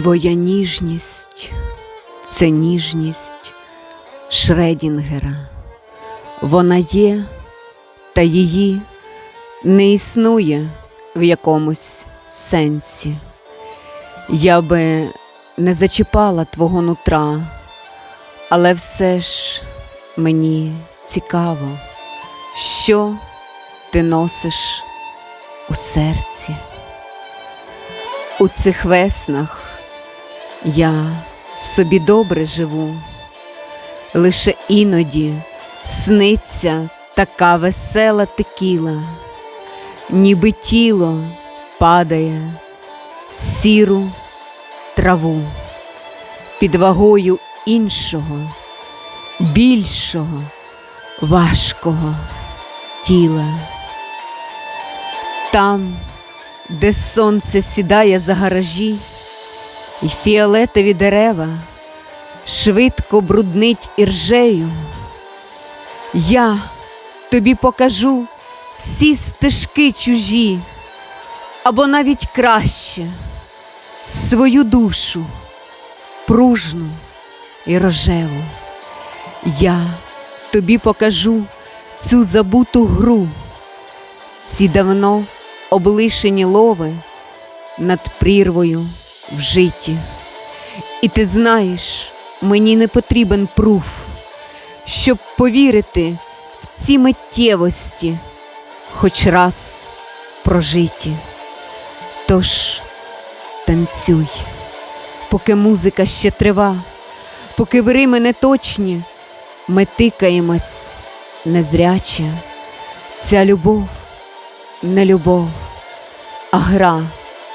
Твоя ніжність це ніжність Шредінгера. Вона є, та її не існує в якомусь сенсі. Я би не зачіпала твого нутра, але все ж мені цікаво, що ти носиш у серці. У цих веснах я собі добре живу, лише іноді сниться така весела текіла, ніби тіло падає в сіру траву. Під вагою іншого, більшого, важкого тіла. Там, де сонце сідає за гаражі, і фіолетові дерева швидко бруднить іржею, я тобі покажу всі стежки чужі, або навіть краще свою душу пружну і рожеву. Я тобі покажу цю забуту гру, ці давно облишені лови над прірвою в житті. І ти знаєш, мені не потрібен пруф, щоб повірити в ці миттєвості, хоч раз прожиті. Тож танцюй, поки музика ще трива, поки в Рими не точні, ми тикаємось незряче. Ця любов не любов, а гра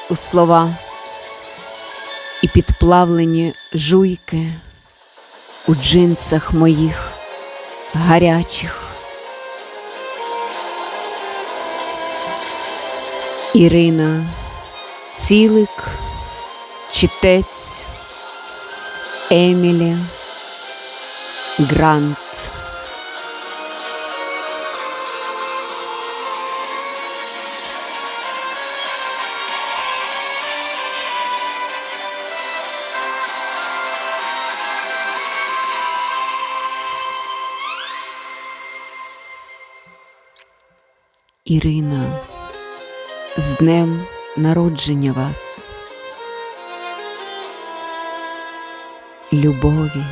у слова і підплавлені жуйки у джинсах моїх гарячих. Ірина Цілик, читець Емілі Грант. Ірина, з днем народження вас, любові,